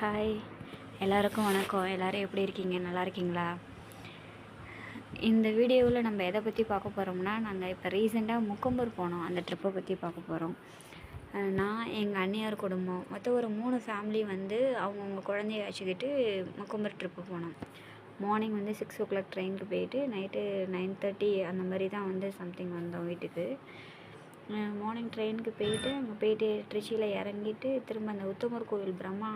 Hi எல்லாருக்கும் வணக்கம். எல்லோரும் எப்படி இருக்கீங்க? நல்லா இருக்கீங்களா? இந்த வீடியோவில் நம்ம எதை பற்றி பார்க்க போகிறோம்னா நாங்கள் இப்போ ரீசெண்டாக முக்கம்பூர் போனோம். அந்த ட்ரிப்பை பற்றி பார்க்க போகிறோம் நான் எங்கள் அண்ணியார் குடும்பம் மொத்தம் ஒரு மூணு ஃபேமிலி வந்து அவங்கவுங்க குழந்தைய வச்சுக்கிட்டு முக்கம்பூர் ட்ரிப்பு போனோம். மார்னிங் வந்து சிக்ஸ் ஓ கிளாக் ட்ரெயினுக்கு போயிட்டு நைட்டு நைன் தேர்ட்டி அந்த மாதிரி தான் வந்து சம்திங் வந்தோம் வீட்டுக்கு. மார்னிங் ட்ரெயினுக்கு போயிட்டு அங்கே போயிட்டு திருச்சியில் இறங்கிட்டு திரும்ப அந்த உத்தமர் கோவில் பிரம்மா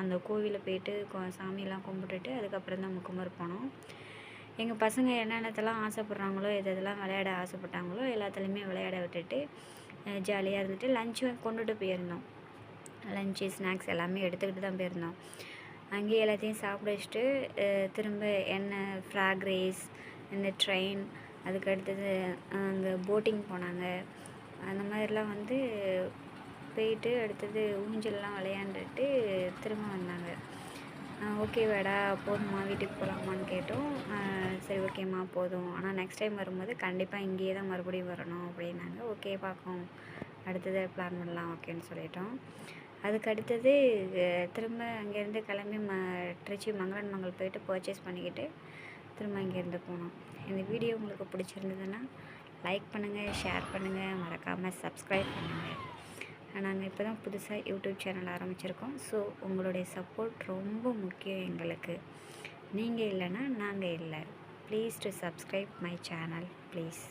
அந்த கோவிலில் போயிட்டு சாமியெல்லாம் கும்பிட்டுட்டு அதுக்கப்புறம் தான் முக்குமர் போனோம். எங்கள் பசங்க என்னென்னத்தெல்லாம் ஆசைப்பட்றாங்களோ எது எதெல்லாம் விளையாட ஆசைப்பட்டாங்களோ எல்லாத்துலேயுமே விளையாட விட்டுட்டு ஜாலியாக இருந்துட்டு லஞ்சும் கொண்டுட்டு போயிருந்தோம். லஞ்சு ஸ்நாக்ஸ் எல்லாமே எடுத்துக்கிட்டு தான் போயிருந்தோம். அங்கேயே எல்லாத்தையும் சாப்பிட வச்சுட்டு திரும்ப என்ன ஃப்ராக் ரேஸ் இந்த ட்ரெயின் அதுக்கு அடுத்தது அங்கே போட்டிங் போனாங்க. அந்த மாதிரிலாம் வந்து போயிட்டு அடுத்தது ஊஞ்சல்லாம் விளையாண்டுட்டு திரும்ப வந்தாங்க. ஓகே வேடா போதுமா வீட்டுக்கு போகலாமான்னு கேட்டோம். சரி ஓகேம்மா போதும். ஆனால் நெக்ஸ்ட் டைம் வரும்போது கண்டிப்பாக இங்கேயே தான் மறுபடியும் வரணும் அப்படின்னாங்க. ஓகே பார்ப்போம். அடுத்தது பிளான் பண்ணலாம் ஓகேன்னு சொல்லிட்டோம். அதுக்கு அடுத்தது திரும்ப அங்கேருந்து கிளம்பி ம திருச்சி மங்களன் மங்கள் போயிட்டு பர்ச்சேஸ் பண்ணிக்கிட்டு திரும்ப இங்கேருந்து போனோம் இந்த வீடியோ உங்களுக்கு பிடிச்சிருந்ததுன்னா லைக் பண்ணுங்கள் ஷேர் பண்ணுங்கள் மறக்காமல் சப்ஸ்கிரைப் பண்ணுங்கள் நாங்கள் இப்போ தான் புதுசாக யூடியூப் சேனல் ஆரம்பிச்சிருக்கோம். ஸோ உங்களுடைய சப்போர்ட் ரொம்ப முக்கியம் எங்களுக்கு. நீங்கள் இல்லைன்னா நாங்கள் இல்லை. Please to subscribe my channel please